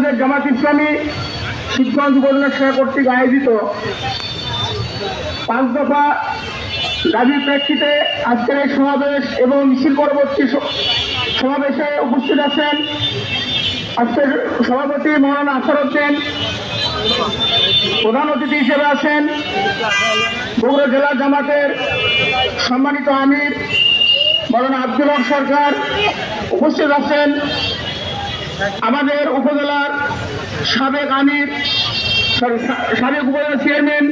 বাংলাদেশ জামাত ইসলামী শিবগঞ্জ সেবা কর্তৃক আয়োজিত পাঁচ দফা দাবির প্রেক্ষিতে আজকের এই সমাবেশ এবং মিছিল পরবর্তী সমাবেশে উপস্থিত আছেন আজকের সভাপতি মৌলানা আসারউদ্দিন প্রধান অতিথি হিসেবে আছেন বগুড়া জেলা জামাতের সম্মানিত আমির মৌলানা আব্দুল সরকার। উপস্থিত আছেন আমাদের উপজেলার সাবেক আমির সাবেক উপজেলা চেয়ারম্যান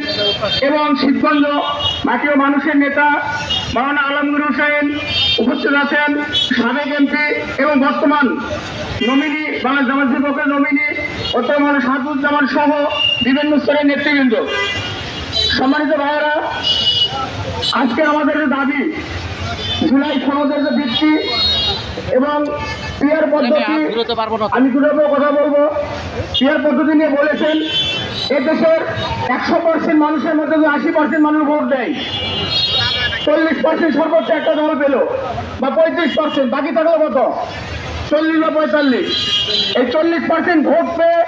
এবং শিবগঞ্জ মাটিও মানুষের নেতা মাওলানা আলমগীর হোসেন উপস্থিত আছেন, সাবেক এমপি এবং বর্তমান নমিনি বাংলা জামাত যুবকের নমিনি, বর্তমান সাদুজ্জামান সহ বিভিন্ন স্তরের নেতৃবৃন্দ। সম্মানিত ভাইয়েরা, আজকে আমাদের যে দাবি, জুলাই সনদের যে ভিত্তি এবং পদ্ধতি আমি দুটো কথা বলব। পিয়ার পদ্ধতি নিয়ে বলেছেন এ দেশের একশো পার্সেন্ট মানুষের মধ্যে আশি পার্সেন্ট মানুষ ভোট দেয় চল্লিশ পার্সেন্ট সর্বোচ্চ একটা দল পেল বা পঁয়ত্রিশ পার্সেন্ট বাকি থাকল কত? চল্লিশ বা পঁয়তাল্লিশ। এই চল্লিশ পার্সেন্ট ভোট পেয়ে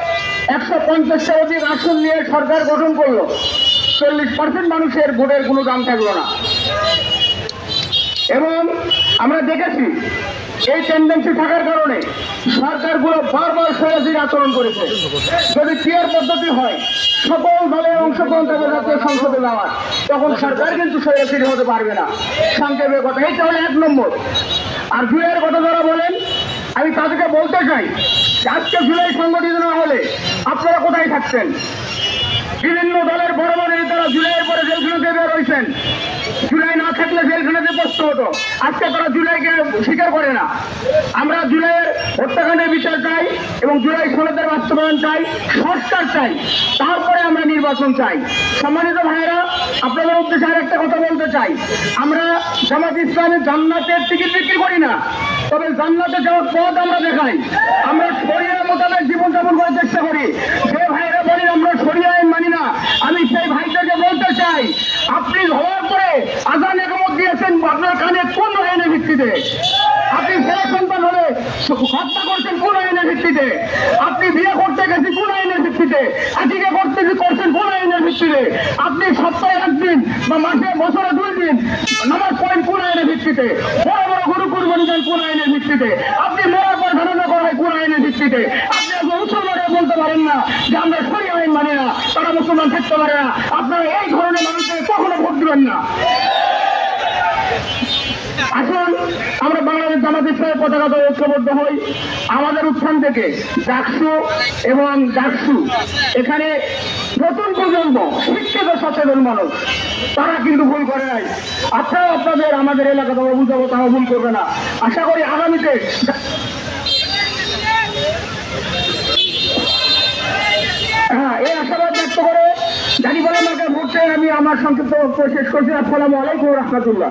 একশো পঞ্চাশটা অধিক আসন নিয়ে সরকার গঠন করল। চল্লিশ পার্সেন্ট মানুষের ভোটের কোনো দাম থাকল না। এবং আমরা দেখেছি এই টেন্ডেন্সি থাকার কারণে সরকারগুলো বারবার সরাসরি আচরণ করেছে। যদি পিয়ার পদ্ধতি হয়, সকল দলের অংশগ্রহণ থাকবে জাতীয় সংসদে যাওয়ার তখন সরকার কিন্তু সরাসরি হতে পারবে না। সংক্ষেপে কথা এইটা হলো এক নম্বর। আর জুলাইয়ের কথা যারা বলেন, আমি তাদেরকে বলতে চাই আজকে জুলাই সংগঠিত না হলে আপনারা কোথায় থাকছেন বিভিন্ন দলের বড় বড় নেতারা জুলাইয়ের পরে জেলখানাতে বের হয়েছেন জুলাই না থাকলে জেলখানাতে বসতে হতো। আজকে তারা জুলাইকে স্বীকার করে না। আমরা জুলাইয়ের হত্যাকাণ্ডের বিচার চাই এবং জুলাই সনদের বাস্তবায়ন চাই, সংস্কার চাই। তারপরে আমরা নির্বাচন চাই। সম্মানিত ভাইয়েরা, আপনাদের উদ্দেশ্যে আর একটা কথা বলতে চাই। আমরা জামাত ইসলামে জান্নাতের টিকিট বিক্রি করি না, তবে জান্নাতে যাওয়ার পথ আমরা দেখাই। আমরা শরীরের মোতাবেক জীবনযাপন করার চেষ্টা করি যে ভাইরা বলি আমরা সরিয়ে আইন মানি না আমি সেই ভাইটাকে বলতে চাই আপনি হওয়ার পরে আজান একমত দিয়েছেন আপনার কানে কোন আইনের ভিত্তিতে আপনি ছেলে সন্তান হলে হত্যা করছেন কোন আইনের ভিত্তিতে। আপনি বিয়ে করতে গেছেন কোন আইনের ভিত্তিতে। আজকে করতে করছেন কোন আইনের ভিত্তিতে। আপনি সপ্তাহে একদিন বা মাসে, বছরে দুই দিন নামাজ পড়েন কোন আইনের ভিত্তিতে। বড় বড় গরু কুরবানি দেন কোন আইনের ভিত্তিতে। আপনি মরার পর ধারণা করা কোন আইনের ভিত্তিতে। আপনি একজন মুসলমানরা বলতে পারেন না যে আমরা সরি আইন মানি না, তারা মুসলমান থাকতে পারে না। আপনারা এই ধরনের মানুষদের কখনো ভোট দিবেন না। আসুন আমরা বাংলাদেশ জামাত ইসলামের পতাকা ঐক্যবদ্ধ হই। আমাদের উত্থান থেকে ডাকসু এবং ডাকসু। এখানে নতুন প্রজন্ম, শিক্ষিত, সচেতন মানুষ, তারা কিন্তু ভুল করে নাই। আপনারাও আপনাদের, আমাদের এলাকা থেকে বুঝাবো তারা ভুল করবে না। আশা করি আগামীতে হ্যাঁ এই আশাবাদ ব্যক্ত করে জানি বলে আমাকে ভোট আমি আমার সংক্ষিপ্ত বক্তব্য শেষ করছি। আসসালামু আলাইকুম রহমতুল্লাহ।